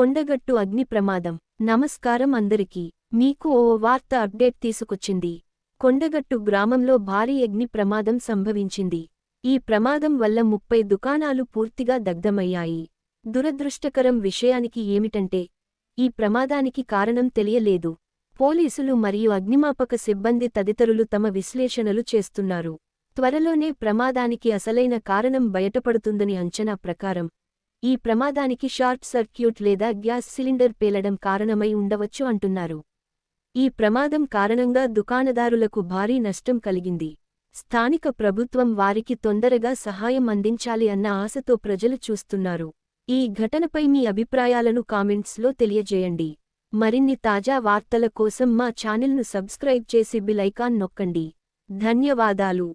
కొండగట్టు అగ్ని ప్రమాదం. నమస్కారం అందరికీ. మీకు ఓ వార్త అప్డేట్ తీసుకొచ్చింది. కొండగట్టు గ్రామంలో భారీ అగ్ని ప్రమాదం సంభవించింది. ఈ ప్రమాదం వల్ల ముప్పై దుకాణాలు పూర్తిగా దగ్ధమయ్యాయి. దురదృష్టకరం విషయానికి ఏమిటంటే ఈ ప్రమాదానికి కారణం తెలియలేదు. పోలీసులు మరియు అగ్నిమాపక సిబ్బంది తదితరులు తమ విశ్లేషణలు చేస్తున్నారు. త్వరలోనే ప్రమాదానికి అసలైన కారణం బయటపడుతుందని అంచనా ప్రకారం ఈ ప్రమాదానికి షార్ట్ సర్క్యూట్ లేదా గ్యాస్ సిలిండర్ పేలడం కారణమై ఉండవచ్చు అంటున్నారు. ఈ ప్రమాదం కారణంగా దుకాణదారులకు భారీ నష్టం కలిగింది. స్థానిక ప్రభుత్వం వారికి తొందరగా సహాయం అందించాలి అన్న ఆశతో ప్రజలు చూస్తున్నారు. ఈ ఘటనపై మీ అభిప్రాయాలను కామెంట్స్లో తెలియజేయండి. మరిన్ని తాజా వార్తల కోసం మా ఛానల్ను సబ్స్క్రైబ్ చేసి బిల్ ఐకాన్ నొక్కండి. ధన్యవాదాలు.